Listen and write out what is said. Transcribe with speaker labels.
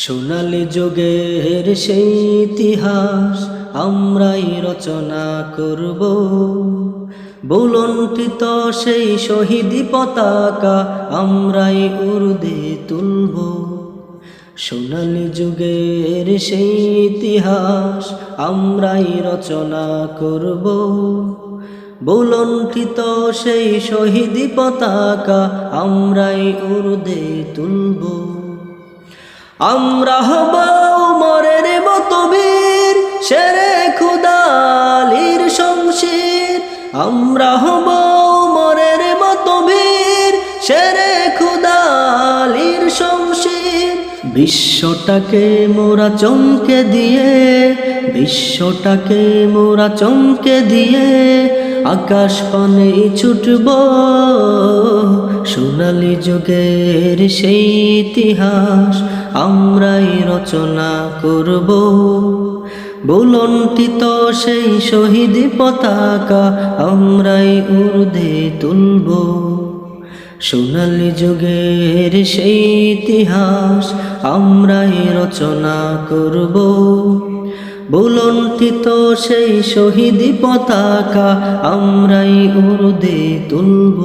Speaker 1: সোনালি যুগের সেই ইতিহাস আমরাই রচনা করব। বুলন্টিত সেই শহীদি পতাকা আমরাই উর্দে তুলব। সোনালি যুগের সেই ইতিহাস আমরাই রচনা করব। বুলন্টিত সেই শহীদি পতাকা আমরাই উর্দে তুলব। আমরা হব মরের মতো বীর শেরে খুদালির শমশির। আমরা হব মরের মতো বীর শেরে খুদালির শমশির। বিশ্বটাকে মোরা চমকে দিয়ে, বিশ্বটাকে মোরা চমকে দিয়ে, আকাশ পানে ছুটব। সোনালি যুগের সেই ইতিহাস আমরাই রচনা করব। বুলন্টিত সেই শহীদ পতাকা আমরাই উর্দে তুলব। সোনালি যুগের সেই ইতিহাস আমরাই রচনা করব। বুলন্টিত সেই শহীদ পতাকা আমরাই উর্দে তুলব।